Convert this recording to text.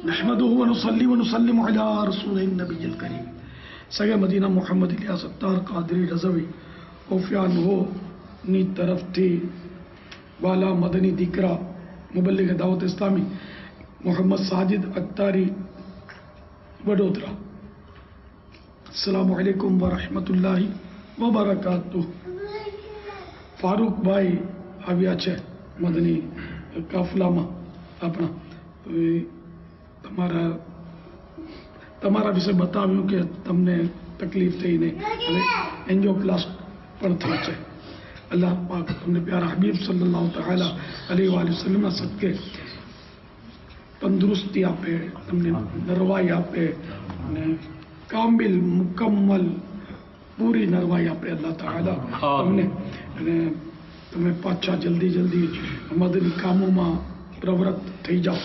نحمده ونصلي ونسلم على رسول النبي الكريم સગે Medina Mohammad ઇલિયા Sattar Kadri રઝવી ઓફિયાન હો ની તરફથી વાલા મદની દીકરા મુબલ્લિગ દાવત ઇસ્લામી મોહમ્મદ સાજિદ અખ્તારી વડોદરા અસલામુ અલૈકુમ વરહમતુલ્લાહી વબરકાતુહ ફારૂકભાઈ આવ્યા છે મદની કાફલામાં આપણા તો એ તમારા તમારા વિશે બતાવ્યું કે તમને તકલીફ થઈને હવે એન્જોપ્લાસ્ટ પણ થઈ છે. અલ્લાહ પાક તમને પ્યારા હબીબ સલ્લલ્લાહુ અલી વાલી સલમના સદકે તંદુરસ્તી આપે તમને નરવાઈ આપે અને કામિલ મુકમ્મલ પૂરી નરવાઈ આપે અલ્લાહ તાલા તમને અને તમે પાછા જલ્દી જલ્દી મદની કામોમાં પ્રવૃત્ત થઈ જાઓ.